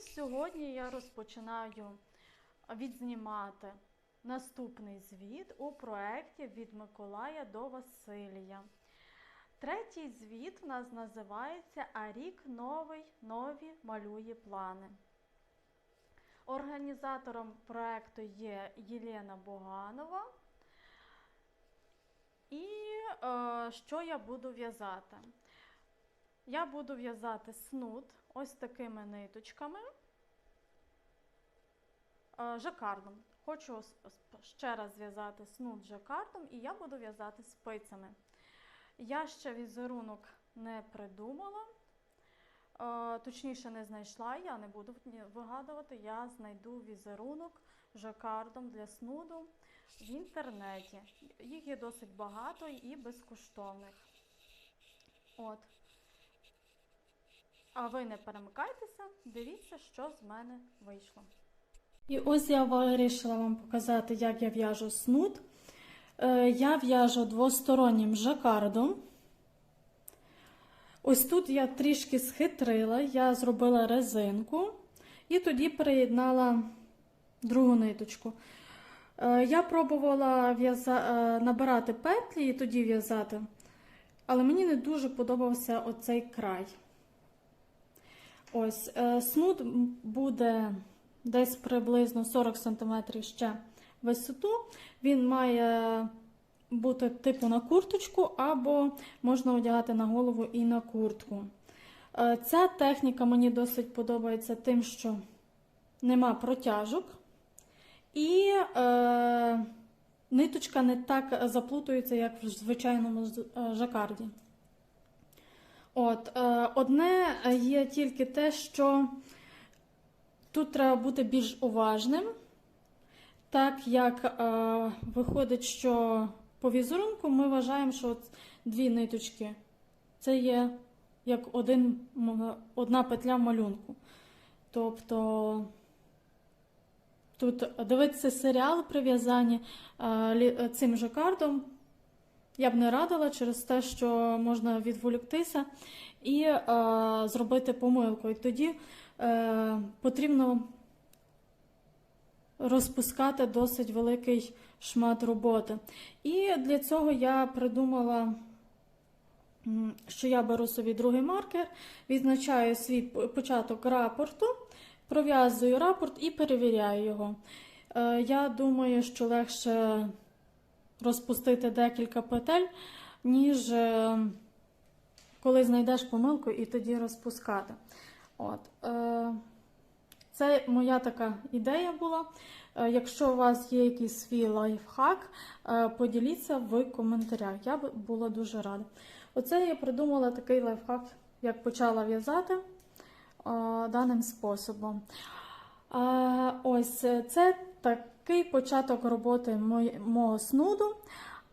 сьогодні я розпочинаю відзнімати наступний звіт у проєкті від Миколая до Василія. Третій звіт в нас називається А рік новий, нові малює плани. Організатором проєкту є Єлена Боганова. І е, що я буду в'язати? Я буду в'язати снуд ось такими ниточками е, жакардом. Хочу ще раз зв'язати снуд жакардом, і я буду в'язати спицями. Я ще візерунок не придумала, е, точніше не знайшла, я не буду вигадувати, я знайду візерунок жакардом для снуду в інтернеті. Їх є досить багато і безкоштовних. От. А ви не перемикайтеся, дивіться, що з мене вийшло. І ось я вирішила вам показати, як я в'яжу снуд. Е, Я в'яжу двостороннім жакардом. Ось тут я трішки схитрила, я зробила резинку і тоді приєднала другу ниточку. Е, Я пробувала е, набирати петлі і тоді в'язати, але мені не дуже подобався оцей край. Ось, е, снуд буде десь приблизно 40 см ще висоту. Він має бути типу на курточку, або можна одягати на голову і на куртку. Е, Ця техніка мені досить подобається тим, що нема протяжок. І е, ниточка не так заплутується, як в звичайному е, жакарді. От, е, одне є тільки те, що тут треба бути більш уважним, так як е, виходить, що по візерунку ми вважаємо, що дві ниточки це є як один, одна петля в малюнку. Тобто тут дивитися серіал при в'язанні е, лі- цим жакардом я б не радила через те, що можна відволіктися і е, зробити помилку. І тоді е, потрібно розпускати досить великий шмат роботи. І для цього я придумала, що я беру собі другий маркер, відзначаю свій початок рапорту, пров'язую рапорт і перевіряю його. Е, Я думаю, що легше розпустити декілька петель, ніж е, коли знайдеш помилку і тоді розпускати. От. е, Це моя така ідея була. Е, Якщо у вас є якийсь свій лайфхак, поділіться в коментарях. Я б була дуже рада. Оце я придумала такий лайфхак, як почала в'язати даним способом. Ось це такий початок роботи мого снуду.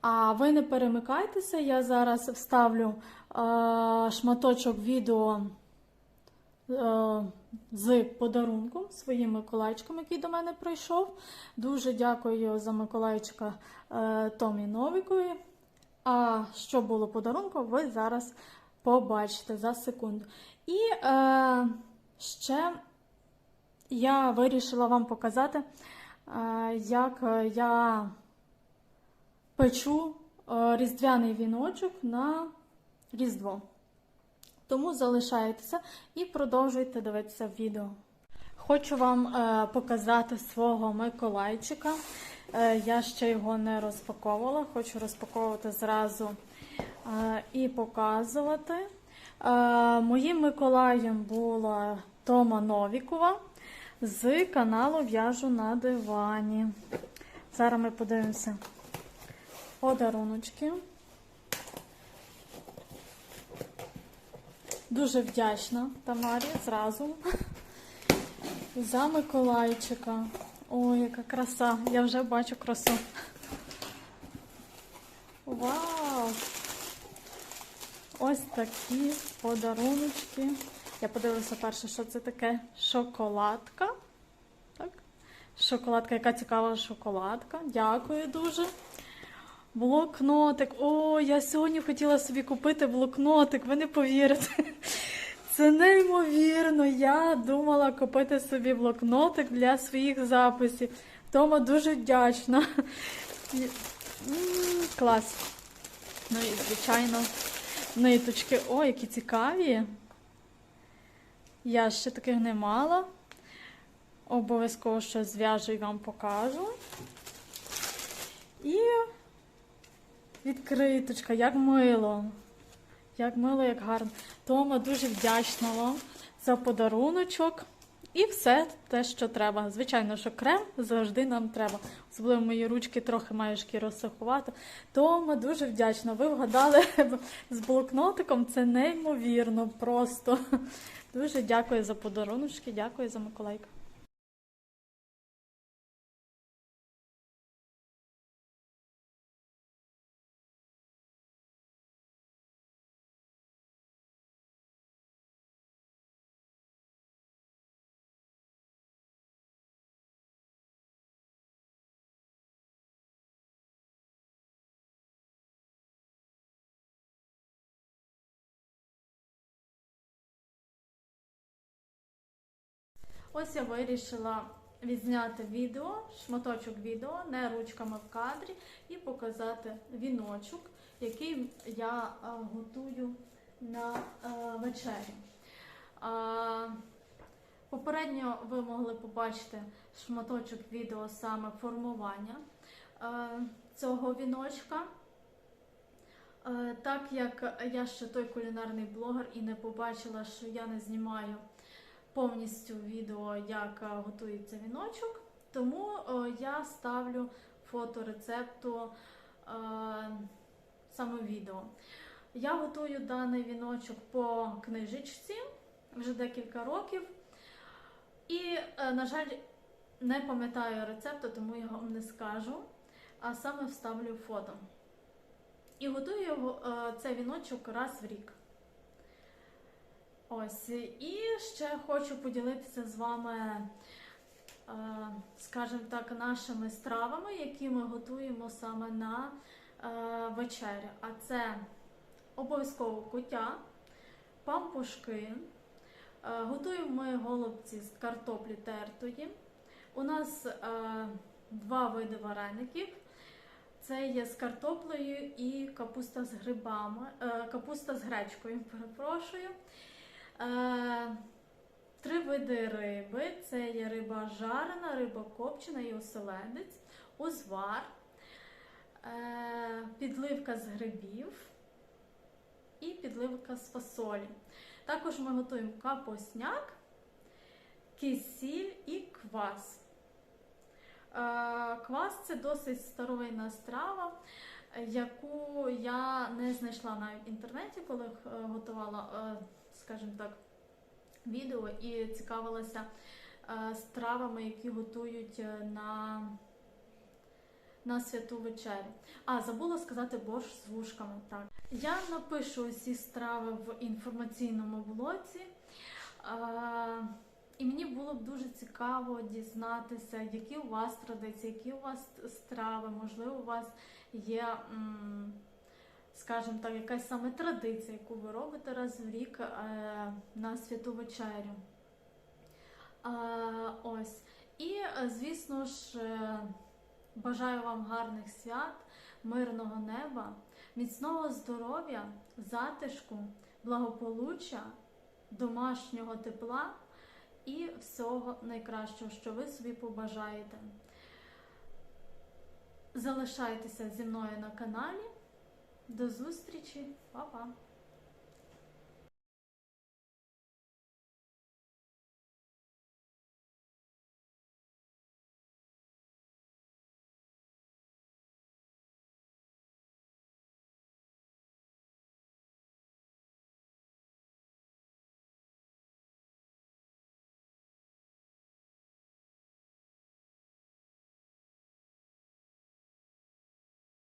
А ви не перемикайтеся, я зараз вставлю е, шматочок відео е, з подарунком своїм Миколайчиком, який до мене прийшов. Дуже дякую за Миколайчика е, Томі Новікові. А що було подарунком, ви зараз побачите за секунду. І е, ще я вирішила вам показати, як е, я печу е, різдвяний віночок на Різдво. Тому залишайтеся і продовжуйте дивитися відео. Хочу вам е, показати свого Миколайчика. Я ще його не розпаковувала, хочу розпаковувати зразу і показувати. Моїм Миколаєм була Тома Новікова з каналу В'яжу на дивані. Зараз ми подивимося подаруночки. Дуже вдячна Тамарі зразу за Миколайчика. Ой, яка краса! Я вже бачу красу. Вау! Ось такі подаруночки. Я подивилася перше, що це таке шоколадка. Так? Шоколадка, яка цікава шоколадка. Дякую дуже. Блокнотик. О, я сьогодні хотіла собі купити блокнотик, ви не повірите. Це неймовірно. Я думала купити собі блокнотик для своїх записів. Тома дуже вдячна. Клас. Ну і, звичайно, ниточки. О, які цікаві. Я ще таких не мала. Обов'язково ще зв'яжу і вам покажу. І відкриточка, як мило. Як мило, як гарно. Тома дуже вдячна вам за подаруночок. І все те, що треба. Звичайно, що крем завжди нам треба. Особливо мої ручки трохи маю шкіру сухувати. Тома дуже вдячна. Ви вгадали з блокнотиком. Це неймовірно просто. Дуже дякую за подаруночки, дякую за Миколайка. Ось я вирішила відзняти відео, шматочок відео, не ручками в кадрі, і показати віночок, який я е, готую на е, вечерю. А, Попередньо ви могли побачити шматочок відео саме формування е, цього віночка. Так як я ще той кулінарний блогер і не побачила, що я не знімаю повністю відео, як е, готується віночок, тому е, я ставлю фото рецепту е, саме відео. Я готую даний віночок по книжечці вже декілька років. І, на жаль, не пам'ятаю рецепту, тому я вам не скажу, а саме вставлю фото. І готую його, цей віночок раз в рік. Ось. І ще хочу поділитися з вами, е, скажімо так, нашими стравами, які ми готуємо саме на е, вечерю. А це обов'язково кутя, пампушки. Е, Готуємо ми голубці з картоплі тертої. У нас два види вареників. Це є з картоплею і капуста з грибами, капуста з гречкою, перепрошую. Е, Три види риби: це є риба жарена, риба копчена і оселедець, узвар, е, підливка з грибів і підливка з фасолі. Також ми готуємо капосняк, кисіль і квас. Е, Квас це досить старовинна страва, яку я не знайшла навіть в інтернеті, коли готувала, скажімо так, відео і цікавилася е, стравами, які готують е, на, на святу вечерю. А, забула сказати борщ з вушками. Так. Я напишу усі страви в інформаційному блоці. Е, і мені було б дуже цікаво дізнатися, які у вас традиції, які у вас страви, можливо, у вас є, м, скажімо так, якась саме традиція, яку ви робите раз в рік е, на святу вечерю. Ось. І, е, звісно ж, е, бажаю вам гарних свят, мирного неба, міцного здоров'я, затишку, благополуччя, домашнього тепла і всього найкращого, що ви собі побажаєте. Залишайтеся зі мною на каналі. До зустрічі, Па-па!